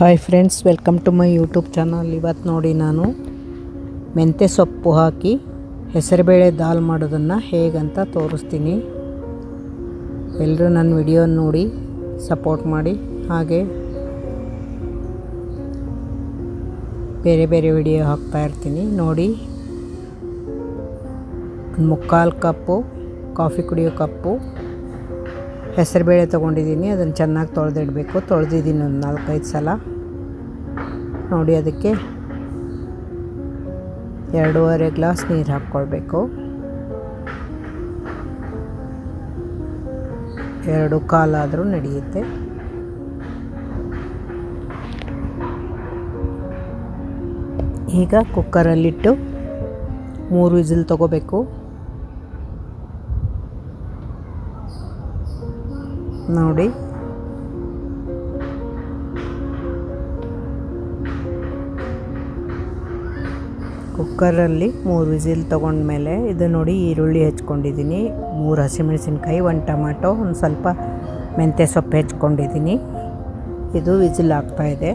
Hi friends, welcome to my YouTube channel. ಇವತ್ತು ನೋಡಿ ನಾನು ಮೆಂತ್ಯ ಸೊಪ್ಪು ಹಾಕಿ ಹೆಸರುಬೇಳೆ ದಾಲ್ ಮಾಡೋದನ್ನು ಹೇಗಂತ ತೋರಿಸ್ತೀನಿ. ಎಲ್ಲರೂ ನನ್ನ ವಿಡಿಯೋ ನೋಡಿ, ಸಪೋರ್ಟ್ ಮಾಡಿ. ಹಾಗೆ ಬೇರೆ ಬೇರೆ ವಿಡಿಯೋ ಹಾಕ್ತಾ ಇರ್ತೀನಿ. ನೋಡಿ, ಮುಕ್ಕಾಲು ಕಪ್ಪು, ಕಾಫಿ ಕುಡಿಯೋ ಕಪ್ಪು ಹೆಸರುಬೇಳೆ ತೊಗೊಂಡಿದ್ದೀನಿ, ಅದನ್ನು ಚೆನ್ನಾಗಿ ತೊಳೆದಿಡಬೇಕು. ತೊಳೆದಿದ್ದೀನಿ ಒಂದು ನಾಲ್ಕೈದು ಸಲ. ನೋಡಿ ಅದಕ್ಕೆ ಎರಡೂವರೆ ಗ್ಲಾಸ್ ನೀರು ಹಾಕ್ಕೊಳ್ಬೇಕು. ಎರಡು ಕಾಲಾದರೂ ನಡೆಯುತ್ತೆ. ಈಗ ಕುಕ್ಕರಲ್ಲಿಟ್ಟು ಮೂರು ವಿಸಿಲ್ ತಗೋಬೇಕು. ನೋಡಿ. ಕುಕ್ಕರಲ್ಲಿ ಮೂರು ವಿಸಿಲ್ ತೊಗೊಂಡ್ಮೇಲೆ ಇದು ನೋಡಿ ಈರುಳ್ಳಿ ಹೆಚ್ಕೊಂಡಿದ್ದೀನಿ. ಮೂರು ಹಸಿಮೆಣಸಿನ್ಕಾಯಿ, ಒಂದು ಟೊಮಾಟೊ ಒಂದು ಸ್ವಲ್ಪ ಮೆಂತ್ಯ ಸೊಪ್ಪು ಹೆಚ್ಕೊಂಡಿದ್ದೀನಿ. ಇದು ವಿಸಿಲ್ ಆಗ್ತಾಯಿದೆ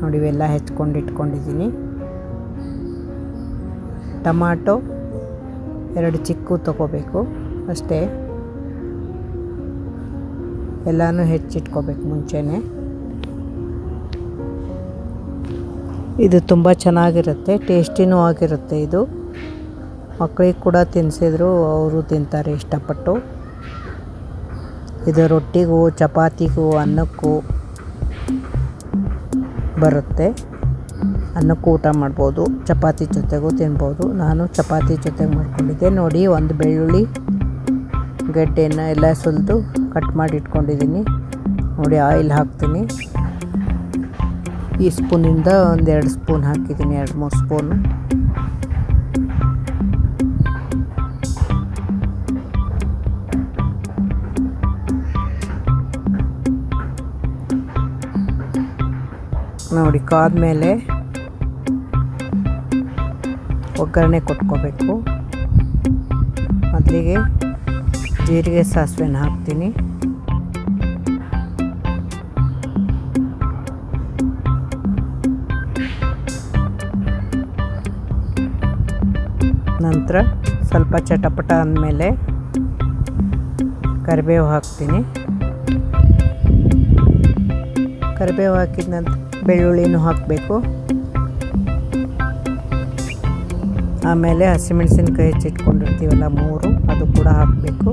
ನೋಡಿ, ಇವೆಲ್ಲ ಹೆಚ್ಕೊಂಡು ಇಟ್ಕೊಂಡಿದ್ದೀನಿ. ಟಮಾಟೊ ಎರಡು ಚಿಕ್ಕು ತಗೋಬೇಕು. ಅಷ್ಟೇ. ಎಲ್ಲನೂ ಹೆಚ್ಚಿಟ್ಕೋಬೇಕು ಮುಂಚೆನೆ. ಇದು ತುಂಬ ಚೆನ್ನಾಗಿರುತ್ತೆ, ಟೇಸ್ಟಿನೂ ಆಗಿರುತ್ತೆ ಇದು. ಮಕ್ಕಳಿಗೆ ಕೂಡ ತಿನ್ನಿಸಿದ್ರು ಅವರು ತಿಂತಾರೆ ಇಷ್ಟಪಟ್ಟು. ಇದು ರೊಟ್ಟಿಗೂ, ಚಪಾತಿಗೂ, ಅನ್ನಕ್ಕೂ ಬರುತ್ತೆ. ಅನ್ನಕ್ಕೂ ಊಟ ಮಾಡ್ಬೋದು, ಚಪಾತಿ ಜೊತೆಗೂ ತಿನ್ಬೋದು. ನಾನು ಚಪಾತಿ ಜೊತೆಗೆ ಮಾಡ್ಕೊಂಡಿದ್ದೆ. ನೋಡಿ, ಒಂದು ಬೆಳ್ಳುಳ್ಳಿ ಗಡ್ಡೆನ ಎಲ್ಲ ಸುಲಿದು ಕಟ್ ಮಾಡಿ ಇಟ್ಕೊಂಡಿದ್ದೀನಿ. ನೋಡಿ, ಆಯಿಲ್ ಹಾಕ್ತೀನಿ. ಈ ಸ್ಪೂನಿಂದ ಒಂದೆರಡು ಸ್ಪೂನ್ ಹಾಕಿದ್ದೀನಿ, ಎರಡು ಮೂರು ಸ್ಪೂನು. ನೋಡಿ, ಕಾದ್ಮೇಲೆ ಒಗ್ಗರಣೆ ಕೊಟ್ಕೋಬೇಕು. ಮೊದಲಿಗೆ ಜೀರಿಗೆ ಸಾಸಿವೆನ ಹಾಕ್ತೀನಿ. ನಂತರ ಸ್ವಲ್ಪ ಚಟಪಟ ಅಂದಮೇಲೆ ಕರಿಬೇವು ಹಾಕ್ತೀನಿ. ಕರಿಬೇವು ಹಾಕಿದ ನಂತರ ಬೆಳ್ಳುಳ್ಳಿನೂ ಹಾಕಬೇಕು. ಆಮೇಲೆ ಹಸಿಮೆಣಸಿನ್ಕಾಯಿ ಹೆಚ್ಚಿಟ್ಕೊಂಡಿರ್ತೀವಲ್ಲ ಮೂರು, ಅದು ಕೂಡ ಹಾಕಬೇಕು.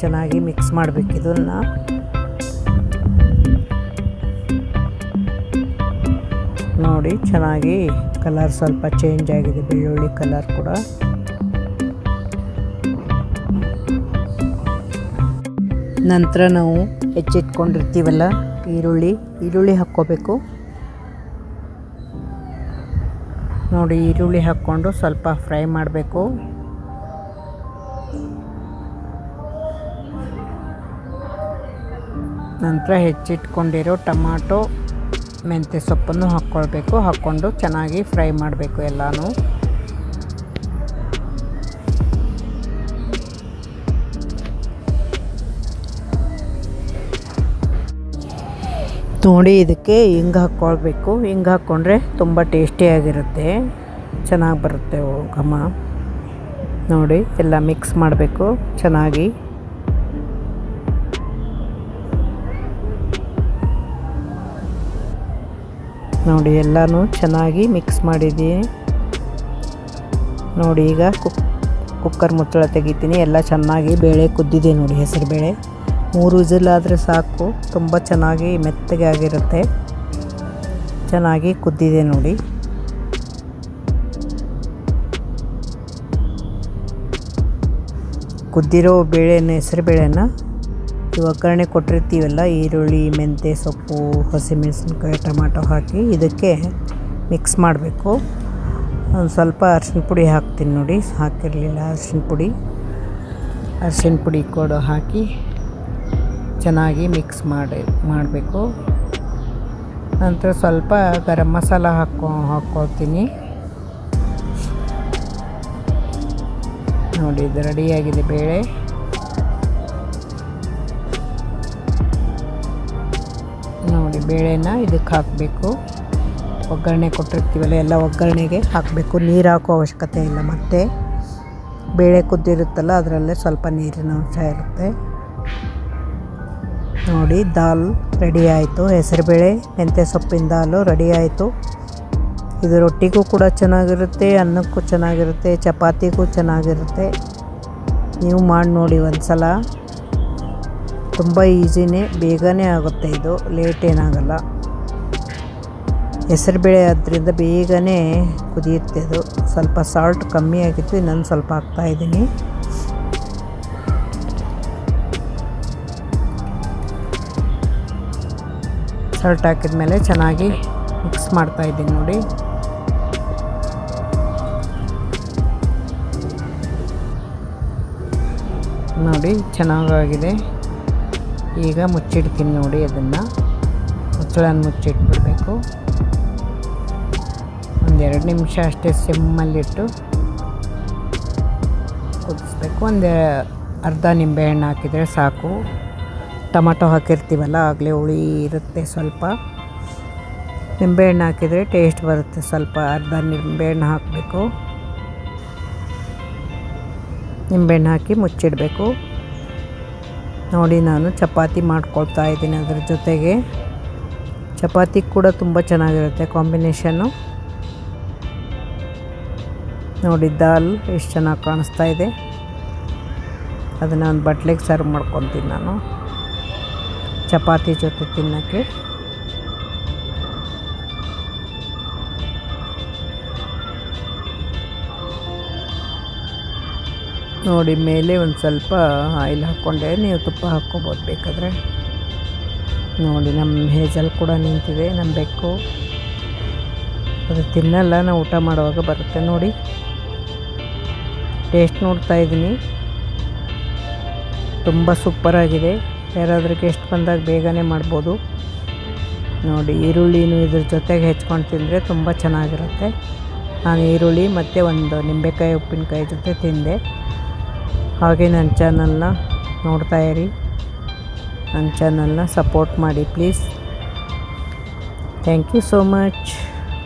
ಚೆನ್ನಾಗಿ ಮಿಕ್ಸ್ ಮಾಡಬೇಕು ಇದನ್ನು. ನೋಡಿ, ಚೆನ್ನಾಗಿ ಕಲರ್ ಸ್ವಲ್ಪ ಚೇಂಜ್ ಆಗಿದೆ, ಬೆಳ್ಳುಳ್ಳಿ ಕಲರ್ ಕೂಡ. ನಂತರ ನಾವು ಹೆಚ್ಚಿಟ್ಕೊಂಡಿರ್ತೀವಲ್ಲ ಈರುಳ್ಳಿ ಈರುಳ್ಳಿ ಹಾಕ್ಕೋಬೇಕು. ನೋಡಿ ಈರುಳ್ಳಿ ಹಾಕ್ಕೊಂಡು ಸ್ವಲ್ಪ ಫ್ರೈ ಮಾಡಬೇಕು. ನಂತರ ಹೆಚ್ಚಿಟ್ಕೊಂಡಿರೋ ಟೊಮಾಟೊ, ಮೆಂತ್ಯ ಸೊಪ್ಪನ್ನು ಹಾಕ್ಕೊಳ್ಬೇಕು. ಹಾಕ್ಕೊಂಡು ಚೆನ್ನಾಗಿ ಫ್ರೈ ಮಾಡಬೇಕು ಎಲ್ಲನೂ. ನೋಡಿ ಇದಕ್ಕೆ ಹಿಂಗೆ ಹಾಕ್ಕೊಳ್ಬೇಕು. ಹಿಂಗೆ ಹಾಕ್ಕೊಂಡ್ರೆ ತುಂಬ ಟೇಸ್ಟಿಯಾಗಿರುತ್ತೆ ಚೆನ್ನಾಗಿ ಬರುತ್ತೆ ಘಮ. ನೋಡಿ ಎಲ್ಲ ಮಿಕ್ಸ್ ಮಾಡಬೇಕು. ಚೆನ್ನಾಗಿ. ನೋಡಿ ಎಲ್ಲನೂ ಚೆನ್ನಾಗಿ ಮಿಕ್ಸ್ ಮಾಡಿದ್ದೀನಿ ನೋಡಿ ಈಗ ಕುಕ್ ಕುಕ್ಕರ್ ಮುಚ್ಚಳ ತೆಗಿತೀನಿ. ಎಲ್ಲ ಚೆನ್ನಾಗಿ ಬೇಳೆ ಕುದ್ದಿದೆ ನೋಡಿ ಹೆಸರು ಬೇಳೆ. ಮೂರು ವಿಸಿಲಾದರೆ ಸಾಕು. ತುಂಬ ಚೆನ್ನಾಗಿ ಮೆತ್ತಗೆ ಆಗಿರುತ್ತೆ. ಚೆನ್ನಾಗಿ ಕುದ್ದಿದೆ ನೋಡಿ. ಕುದ್ದಿರೋ ಬೇಳೆನ, ಹೆಸರು ಬೇಳೆನ ಈ ಒಗ್ಗರಣೆ ಕೊಟ್ಟಿರ್ತೀವಲ್ಲ, ಈರುಳ್ಳಿ, ಮೆಂತ್ಯ, ಸೊಪ್ಪು, ಹಸಿಮೆಣಸಿನ್ಕಾಯಿ, ಟೊಮಾಟೊ ಹಾಕಿ ಇದಕ್ಕೆ ಮಿಕ್ಸ್ ಮಾಡಬೇಕು. ಒಂದು ಸ್ವಲ್ಪ ಅರ್ಶಿಣ ಪುಡಿ ಹಾಕ್ತೀನಿ ನೋಡಿ. ಹಾಕಿರಲಿಲ್ಲ ಅರ್ಶಿಣ ಪುಡಿ. ಅರ್ಶಿನ ಪುಡಿ ಕೂಡ ಹಾಕಿ ಚೆನ್ನಾಗಿ ಮಿಕ್ಸ್ ಮಾಡಿ, ಮಾಡಬೇಕು. ನಂತರ ಸ್ವಲ್ಪ ಗರಂ ಮಸಾಲ ಹಾಕೋ ಹಾಕ್ಕೊಳ್ತೀನಿ ನೋಡಿ, ಇದು ರೆಡಿಯಾಗಿದೆ ಬೇಳೆ. ನೋಡಿ, ಬೇಳೆನ ಇದಕ್ಕೆ ಹಾಕಬೇಕು. ಒಗ್ಗರಣೆ ಕೊಟ್ಟಿರ್ತೀವಲ್ಲ, ಎಲ್ಲ ಒಗ್ಗರಣೆಗೆ ಹಾಕಬೇಕು. ನೀರು ಹಾಕೋ ಅವಶ್ಯಕತೆ ಇಲ್ಲ ಮತ್ತು. ಬೇಳೆ ಕುದ್ದಿರುತ್ತಲ್ಲ, ಅದರಲ್ಲೇ ಸ್ವಲ್ಪ ನೀರಿನ ಅಂಶ ಇರುತ್ತೆ. ನೋಡಿ, ದಾಲ್ ರೆಡಿ ಆಯಿತು. ಹೆಸರುಬೇಳೆ, ಮೆಂತ್ಯ ಸೊಪ್ಪಿನ ದಾಲು ರೆಡಿ ಆಯಿತು. ಇದು ರೊಟ್ಟಿಗೂ ಕೂಡ ಚೆನ್ನಾಗಿರುತ್ತೆ, ಅನ್ನಕ್ಕೂ ಚೆನ್ನಾಗಿರುತ್ತೆ, ಚಪಾತಿಗೂ ಚೆನ್ನಾಗಿರುತ್ತೆ. ನೀವು ಮಾಡಿ ನೋಡಿ ಒಂದು ಸಲ ತುಂಬ ಈಸಿನೇ, ಬೇಗನೆ ಆಗುತ್ತೆ ಇದು. ಲೇಟ್ ಏನಾಗಲ್ಲ. ಹೆಸರುಬೇಳೆ ಆದ್ದರಿಂದ ಬೇಗನೆ ಕುದಿಯುತ್ತೆ ಅದು ಸ್ವಲ್ಪ ಸಾಲ್ಟ್ ಕಮ್ಮಿ ಆಗಿತ್ತು, ಇನ್ನೊಂದು ಸ್ವಲ್ಪ ಹಾಕ್ತಾಯಿದ್ದೀನಿ ಸಾಲ್ಟ್ ಹಾಕಿದ ಮೇಲೆ ಚೆನ್ನಾಗಿ ಮಿಕ್ಸ್ ಮಾಡ್ತಾ ಇದ್ದೀನಿ ನೋಡಿ. ನೋಡಿ, ಚೆನ್ನಾಗಾಗಿದೆ. ಈಗ ಮುಚ್ಚಿಡ್ತೀನಿ ನೋಡಿ ಅದನ್ನು. ಮುಚ್ಚಳನ ಮುಚ್ಚಿಟ್ಬಿಡಬೇಕು. ಒಂದೆರಡು ನಿಮಿಷ ಅಷ್ಟೇ ಸಿಮ್ಮಲ್ಲಿಟ್ಟು ಕುದಿಸ್ಬೇಕು. ಒಂದು ಅರ್ಧ ನಿಂಬೆಹಣ್ಣು ಹಾಕಿದರೆ ಸಾಕು. ಟೊಮಟೊ ಹಾಕಿರ್ತೀವಲ್ಲ, ಆಗಲೇ ಹುಳಿ ಇರುತ್ತೆ ಸ್ವಲ್ಪ. ನಿಂಬೆಹಣ್ಣು ಹಾಕಿದರೆ ಟೇಸ್ಟ್ ಬರುತ್ತೆ ಸ್ವಲ್ಪ, ಅರ್ಧ ನಿಂಬೆಹಣ್ಣು ಹಾಕಬೇಕು. ನಿಂಬೆಹಣ್ಣು ಹಾಕಿ ಮುಚ್ಚಿಡಬೇಕು. ನೋಡಿ ನಾನು ಚಪಾತಿ ಮಾಡ್ಕೊಳ್ತಾ ಇದ್ದೀನಿ ಅದ್ರ ಜೊತೆಗೆ. ಚಪಾತಿ ಕೂಡ ತುಂಬ ಚೆನ್ನಾಗಿರುತ್ತೆ ಕಾಂಬಿನೇಷನ್ನು. ನೋಡಿ ದಾಲ್ ಎಷ್ಟು ಚೆನ್ನಾಗಿ ಕಾಣಿಸ್ತಾ ಇದೆ. ಅದನ್ನು ಒಂದು ಬಟ್ಲಿಗೆ ಸರ್ವ್ ಮಾಡ್ಕೊತೀನಿ ನಾನು. ಚಪಾತಿ ಜೊತೆ ತಿನ್ನೋಕ್ಕೆ. ನೋಡಿ, ಮೇಲೆ ಒಂದು ಸ್ವಲ್ಪ ಆಯಿಲ್ ಹಾಕ್ಕೊಂಡೆ. ನೀವು ತುಪ್ಪ ಹಾಕ್ಕೋಬೋದು ಬೇಕಾದರೆ. ನೋಡಿ ನಮ್ಮ ಹೇಜಲ್ ಕೂಡ ನಿಂತಿದೆ ನಮ್ಮ ಬೆಕ್ಕು. ಅದು ತಿನ್ನಲ್ಲ ನಾವು ಊಟ ಮಾಡುವಾಗ ಬರುತ್ತೆ. ನೋಡಿ, ಟೇಸ್ಟ್ ನೋಡ್ತಾ ಇದ್ದೀನಿ. ತುಂಬ ಸೂಪರಾಗಿದೆ ಯಾರಾದರೂ ಗೆಸ್ಟ್ ಬಂದಾಗ ಬೇಗನೆ ಮಾಡ್ಬೋದು. ನೋಡಿ, ಈರುಳ್ಳಿನೂ ಇದ್ರ ಜೊತೆಗೆ ಹೆಚ್ಕೊಂಡು ತಿಂದರೆ ತುಂಬ ಚೆನ್ನಾಗಿರುತ್ತೆ. ನಾನು ಈರುಳ್ಳಿ ಮತ್ತು ಒಂದು ನಿಂಬೆಕಾಯಿ ಉಪ್ಪಿನಕಾಯಿ ಜೊತೆ ತಿಂದೆ. ಹಾಗೆ ನನ್ನ ಚಾನಲ್ನ ನೋಡ್ತಾ ಇರಿ. ನನ್ನ ಚಾನಲ್ನ ಸಪೋರ್ಟ್ ಮಾಡಿ please thank you so much